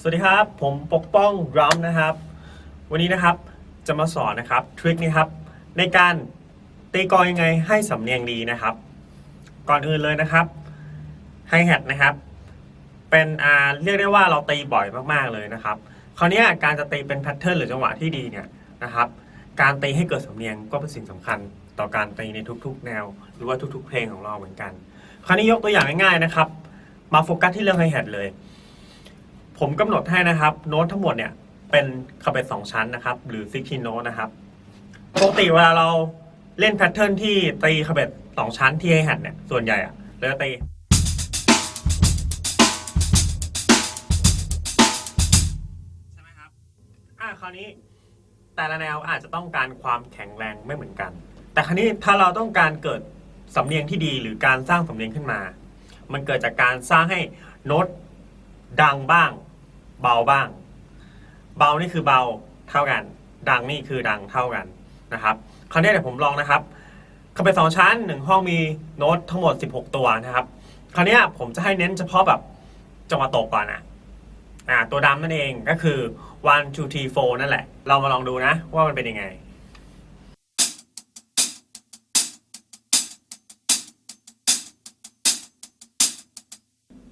สวัสดีครับ ผมปกป้องรัมนะครับ วันนี้นะครับจะมาสอนนะครับทริคนี้ครับในการตีกลองยังไงให้สำเนียงดีนะครับ ก่อนอื่นเลยนะครับไฮแฮทนะครับ เป็นอ่าเรียกได้ว่าเราตีบ่อยมากๆเลยนะครับ คราวนี้การจะตีเป็นแพทเทิร์นหรือจังหวะที่ดีเนี่ยนะครับ การตีให้เกิดสำเนียงก็เป็นสิ่งสำคัญต่อการตีในทุกๆ แนว หรือว่าทุกๆ เพลงของเราเหมือนกัน คราวนี้ยกตัวอย่างง่ายๆนะครับ มาโฟกัสที่เรื่องไฮแฮทเลย ผมกำหนดให้นะครับ โน้ตทั้งหมดเนี่ยเป็นคาเบตสองชั้นนะครับ หรือซิกทีโน้ตนะครับปกติเวลาเราเล่นแพทเทิร์นที่ตีคาเบตสองชั้นที่ไฮแฮทเนี่ยส่วนใหญ่อะเราจะตีใช่ไหมครับอ่าคราวนี้ แต่ละแนวอาจจะต้องการความแข็งแรงไม่เหมือนกัน แต่คราวนี้ถ้าเราต้องการเกิดสำเนียงที่ดีหรือการสร้างสำเนียงขึ้นมา มันเกิดจากการสร้างให้โน้ตดังบ้าง เบาบ้าง เบานี่คือเบาเท่ากัน ดังนี่คือดังเท่ากันนะครับ คราวนี้เดี๋ยวผมลองนะครับเข้าไปสองชั้นหนึ่งห้องมีโน้ตทั้งหมด 16 ตัวนะครับ คราวนี้ผมจะให้เน้นเฉพาะแบบจังหวะตกก่อนนะอ่าตัวดำนั่นเองก็คือ one two three four นั่นแหละ เรามาลองดูนะว่ามันเป็นยังไง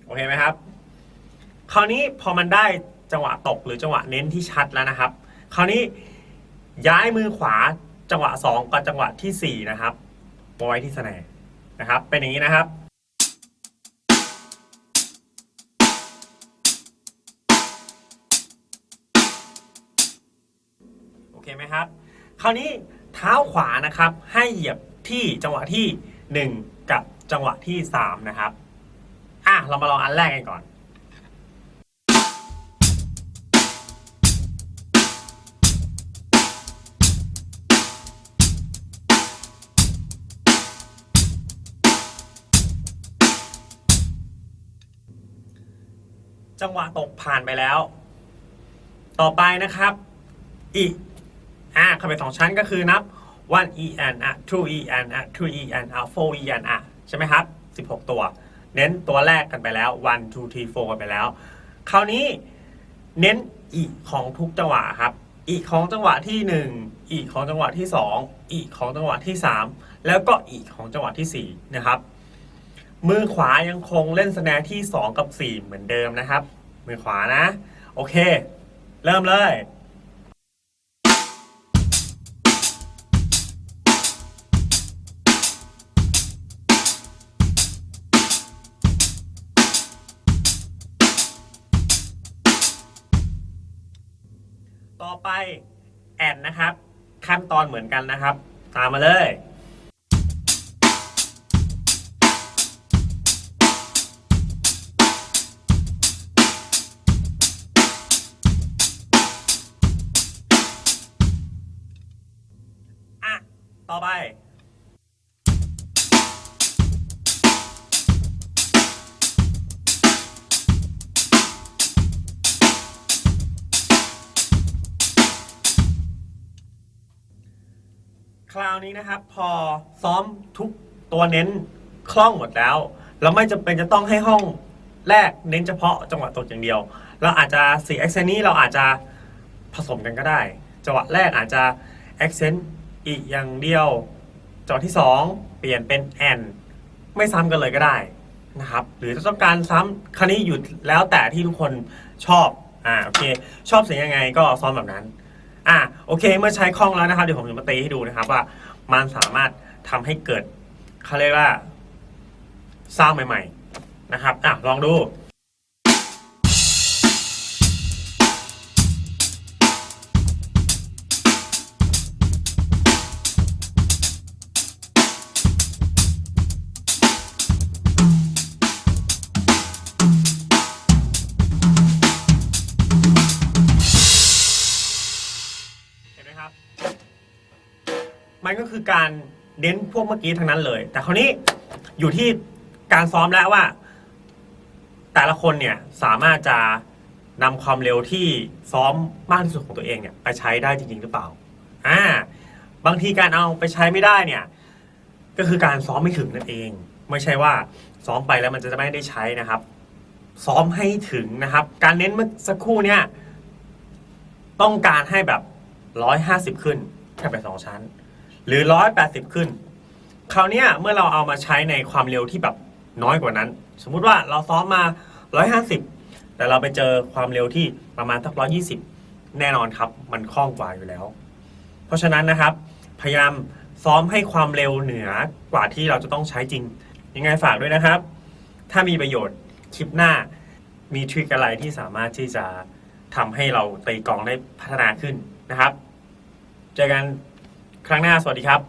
โอเคไหมครับ ราวนี้พอมันได้จังหวะตกหรือจังหวะเน้นที่ชัดแล้วนะครับ คราวนี้ย้ายมือขวาจังหวะ 2กับจังหวะทีสี่ 4 นะครับไว้ที่สแนร์นะครับ เป็นอย่างนี้นะครับโอเคไหมครับ คราวนี้เท้าขวานะครับให้เหยียบที่จังหวะที่ 1 กับจังหวะที่ 3 นะครับอะเรามาลองอันแรกกันก่อน จังหวะตกผ่านไปแล้ว ต่อไปนะครับอีอ่าเข้าไปสองชั้นก็คือนับ one e n อะ two e n อะ two e n อะ four e n อะใช่ไหมครับ 16 ตัว เน้นตัวแรกกันไปแล้ว one two three four กันไปแล้ว คราวนี้เน้นอีของทุกจังหวะครับ อีของจังหวะที่ 1 อีของจังหวะที่ 2 อีของจังหวะที่ 3 แล้วก็อีของจังหวะที่ 4 นะครับ มือขวายังคงเล่นสแนที่ 2 กับ 4 เหมือนเดิมนะครับ มือขวานะ โอเค เริ่มเลยต่อไปแอดนะครับ ขั้นตอนเหมือนกันนะครับ ตามมาเลย ต่อไป คราวนี้นะครับ พอซ้อมทุกตัวเน้นคล่องหมดแล้ว เราไม่จำเป็นจะต้องให้ห้องแรกเน้นเฉพาะจังหวะตกอย่างเดียว เราอาจจะสี่ accent นี้เราอาจจะผสมกันก็ได้ จังหวะแรกอาจจะ accent อี อีกอย่างเดียวจังหวะที่สองเปลี่ยนเป็น and ไม่ซ้ำกันเลยก็ได้นะครับ หรือจะต้องการซ้ำคราวนี้อยู่แล้วแต่ที่ทุกคนชอบ อ่า โอเค ชอบเสียงยังไงก็ซ้อมแบบนั้น อะโอเค เมื่อใช้คล่องแล้วนะครับ เดี๋ยวผมจะมาตีให้ดูนะครับว่ามันสามารถทำให้เกิดเขาเรียกว่าสร้างใหม่ ๆ นะครับ อะ ลองดูับมันก็คือการเน้นพวกเมื่อกี้ทั้งนั้นเลย แต่คราวนี้อยู่ที่การซ้อมแล้วว่า แต่ละคนเนี่ยสามารถจะนำความเร็วที่ซ้อมมากที่สุดของตัวเองเนี่ยไปใช้ได้จริงๆหรือเปล่า อ่า บางทีการเอาไปใช้ไม่ได้เนี่ย ก็คือการซ้อมไม่ถึงนั่นเอง ไม่ใช่ว่าซ้อมไปแล้วมันจะไม่ได้ใช้นะครับ ซ้อมให้ถึงนะครับ การเน้นเมื่อสักครู่เนี่ย ต้องการให้แบบ ร้อยห้าสิบขึ้นแค่ไปสองชั้น หรือร้อยแปดสิบขึ้น คราวนี้เมื่อเราเอามาใช้ในความเร็วที่แบบน้อยกว่านั้น สมมุติว่าเราซ้อมมาร้อยห้าสิบแต่เราไปเจอความเร็วที่ประมาณสักร้อยี่สิบแน่นอนครับ มันคล่องกว่าอยู่แล้ว เพราะฉะนั้นนะครับ พยายามซ้อมให้ความเร็วเหนือกว่าที่เราจะต้องใช้จริง ยังไงฝากด้วยนะครับ ถ้ามีประโยชน์คลิปหน้ามีทริคอะไรที่สามารถที่จะทำให้เราตีกองได้พัฒนาขึ้นนะครับ เจอกันครั้งหน้าสวัสดีครับ